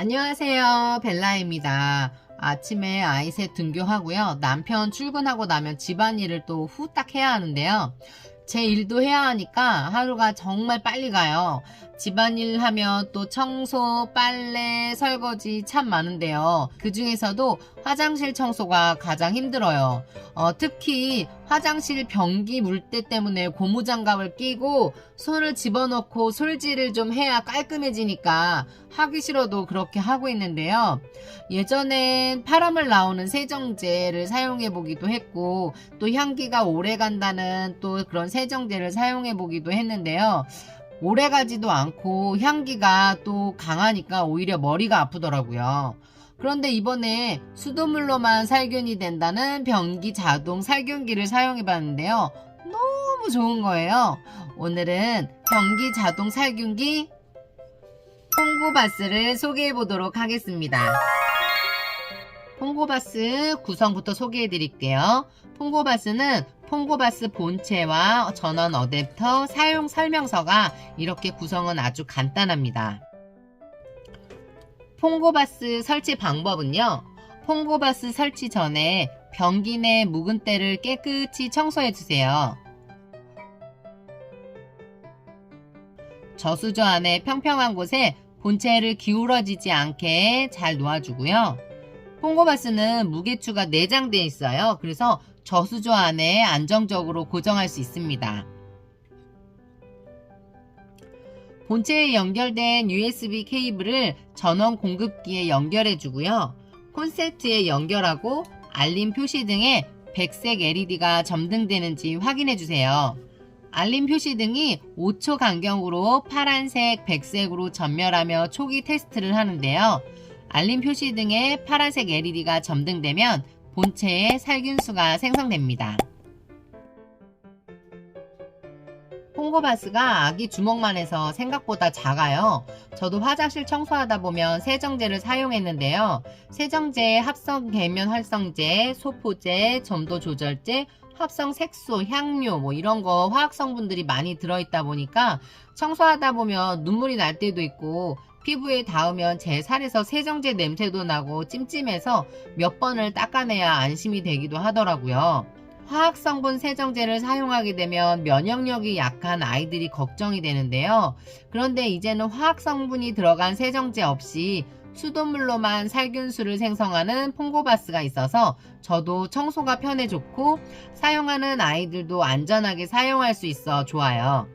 안녕하세요. 벨라입니다. 아침에 아이 셋 등교하고요. 남편 출근하고 나면 집안일을 또 후딱 해야 하는데요. 제 일도 해야 하니까 하루가 정말 빨리 가요. 집안일 하면 또 청소, 빨래, 설거지 참 많은데요. 그 중에서도 화장실 청소가 가장 힘들어요. 어, 특히 화장실 변기 물때 때문에 고무장갑을 끼고 손을 집어넣고 솔질을 좀 해야 깔끔해지니까 하기 싫어도 그렇게 하고 있는데요. 예전엔 파람을 나오는 세정제를 사용해 보기도 했고 또 향기가 오래 간다는 또 그런 세정제를 사용해 보기도 했는데요. 오래 가지도 않고 향기가 또 강하니까 오히려 머리가 아프더라고요. 그런데 이번에 수돗물로만 살균이 된다는 변기 자동 살균기를 사용해 봤는데요. 너무 좋은 거예요. 오늘은 변기 자동 살균기 퐁고바스를 소개해 보도록 하겠습니다. 퐁고바스 구성부터 소개해 드릴게요. 퐁고바스는 퐁고바스 본체와 전원 어댑터 사용 설명서가 이렇게 구성은 아주 간단합니다. 퐁고바스 설치 방법은요. 퐁고바스 설치 전에 변기 내 묵은 때를 깨끗이 청소해 주세요. 저수저 안에 평평한 곳에 본체를 기울어지지 않게 잘 놓아주고요. 퐁고바스는 무게추가 내장되어 있어요. 그래서 저수조 안에 안정적으로 고정할 수 있습니다. 본체에 연결된 USB 케이블을 전원 공급기에 연결해 주고요. 콘센트에 연결하고 알림 표시 등에 백색 LED가 점등되는지 확인해 주세요. 알림 표시 등이 5초 간격으로 파란색, 백색으로 전멸하며 초기 테스트를 하는데요. 알림 표시 등에 파란색 LED가 점등되면 본체에 살균수가 생성됩니다. 퐁고바스가 아기 주먹만 해서 생각보다 작아요. 저도 화장실 청소하다 보면 세정제를 사용했는데요. 세정제에 합성 계면 활성제, 소포제, 점도 조절제, 합성 색소, 향료 뭐 이런 거 화학 성분들이 많이 들어있다 보니까 청소하다 보면 눈물이 날 때도 있고 피부에 닿으면 제 살에서 세정제 냄새도 나고 찜찜해서 몇 번을 닦아내야 안심이 되기도 하더라고요. 화학성분 세정제를 사용하게 되면 면역력이 약한 아이들이 걱정이 되는데요. 그런데 이제는 화학성분이 들어간 세정제 없이 수돗물로만 살균수를 생성하는 퐁고바스가 있어서 저도 청소가 편해졌고 사용하는 아이들도 안전하게 사용할 수 있어 좋아요.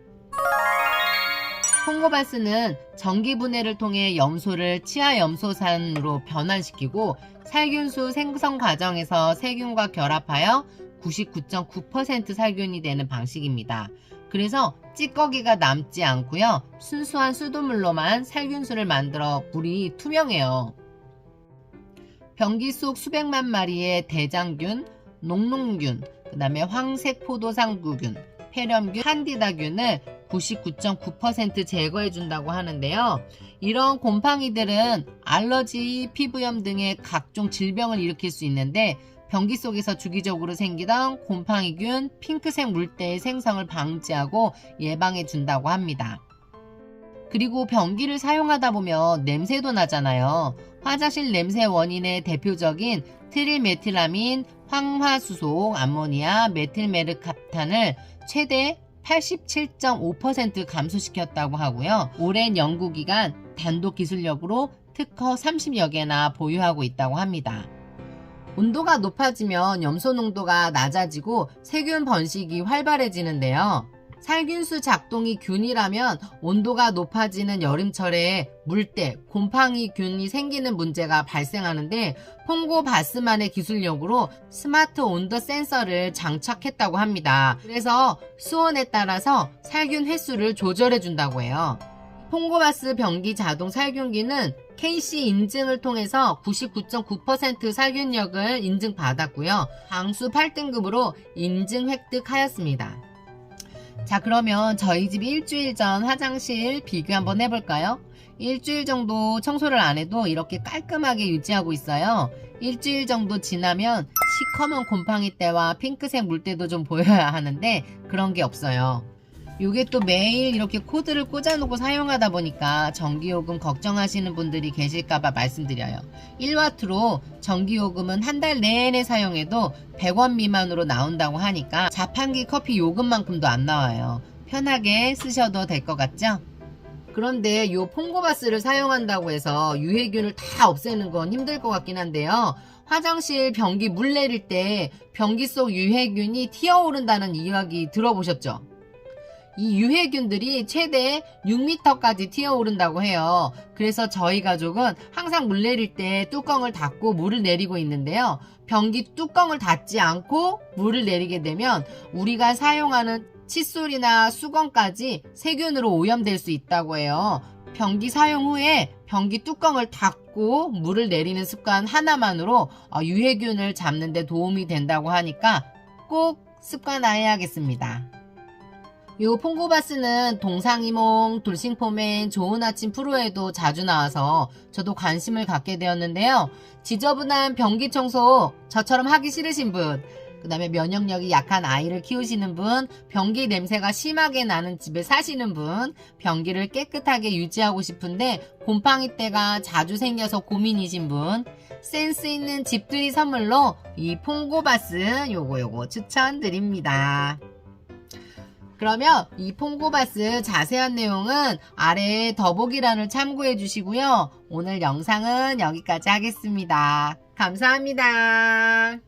퐁고바스는 전기 분해를 통해 염소를 치아 염소산으로 변환시키고 살균수 생성 과정에서 세균과 결합하여 99.9% 살균이 되는 방식입니다. 그래서 찌꺼기가 남지 않고요. 순수한 수돗물로만 살균수를 만들어 물이 투명해요. 변기 속 수백만 마리의 대장균, 녹농균, 그 다음에 황색 포도상구균, 폐렴균, 한디다균을 99.9% 제거해 준다고 하는데요. 이런 곰팡이들은 알러지, 피부염 등의 각종 질병을 일으킬 수 있는데 변기 속에서 주기적으로 생기던 곰팡이균, 핑크색 물때의 생성을 방지하고 예방해 준다고 합니다. 그리고 변기를 사용하다 보면 냄새도 나잖아요. 화장실 냄새 원인의 대표적인 트릴메틸라민, 황화수소, 암모니아, 메틸메르캅탄을 최대 87.5% 감소시켰다고 하고요. 오랜 연구 기간 단독 기술력으로 특허 30여 개나 보유하고 있다고 합니다. 온도가 높아지면 염소 농도가 낮아지고 세균 번식이 활발해지는데요. 살균수 작동이 균이라면 온도가 높아지는 여름철에 물때, 곰팡이 균이 생기는 문제가 발생하는데 퐁고 바스만의 기술력으로 스마트 온도 센서를 장착했다고 합니다. 그래서 수온에 따라서 살균 횟수를 조절해 준다고 해요. 퐁고바스 변기 자동 살균기는 KC 인증을 통해서 99.9% 살균력을 인증받았고요. 방수 8등급으로 인증 획득하였습니다. 자, 그러면 저희 집 일주일 전 화장실 비교 한번 해볼까요? 일주일 정도 청소를 안 해도 이렇게 깔끔하게 유지하고 있어요. 일주일 정도 지나면 시커먼 곰팡이 때와 핑크색 물때도 좀 보여야 하는데 그런 게 없어요. 요게 또 매일 이렇게 코드를 꽂아놓고 사용하다 보니까 전기요금 걱정하시는 분들이 계실까봐 말씀드려요. 1와트로 전기요금은 한 달 내내 사용해도 100원 미만으로 나온다고 하니까 자판기 커피 요금만큼도 안 나와요. 편하게 쓰셔도 될 것 같죠? 그런데 요 퐁고바스를 사용한다고 해서 유해균을 다 없애는 건 힘들 것 같긴 한데요. 화장실 변기 물 내릴 때 변기 속 유해균이 튀어오른다는 이야기 들어보셨죠? 이 유해균들이 최대 6m까지 튀어오른다고 해요. 그래서 저희 가족은 항상 물 내릴 때 뚜껑을 닫고 물을 내리고 있는데요. 변기 뚜껑을 닫지 않고 물을 내리게 되면 우리가 사용하는 칫솔이나 수건까지 세균으로 오염될 수 있다고 해요. 변기 사용 후에 변기 뚜껑을 닫고 물을 내리는 습관 하나만으로 어, 유해균을 잡는 데 도움이 된다고 하니까 꼭 습관화해야겠습니다. 요 퐁고바스는 동상이몽, 돌싱포맨, 좋은 아침 프로에도 자주 나와서 저도 관심을 갖게 되었는데요. 지저분한 변기 청소 저처럼 하기 싫으신 분, 그 다음에 면역력이 약한 아이를 키우시는 분, 변기 냄새가 심하게 나는 집에 사시는 분, 변기를 깨끗하게 유지하고 싶은데 곰팡이 때가 자주 생겨서 고민이신 분, 센스 있는 집들이 선물로 이 퐁고바스 요거 요거 추천드립니다. 그러면 이 퐁고바스 자세한 내용은 아래 더보기란을 참고해 주시고요. 오늘 영상은 여기까지 하겠습니다. 감사합니다.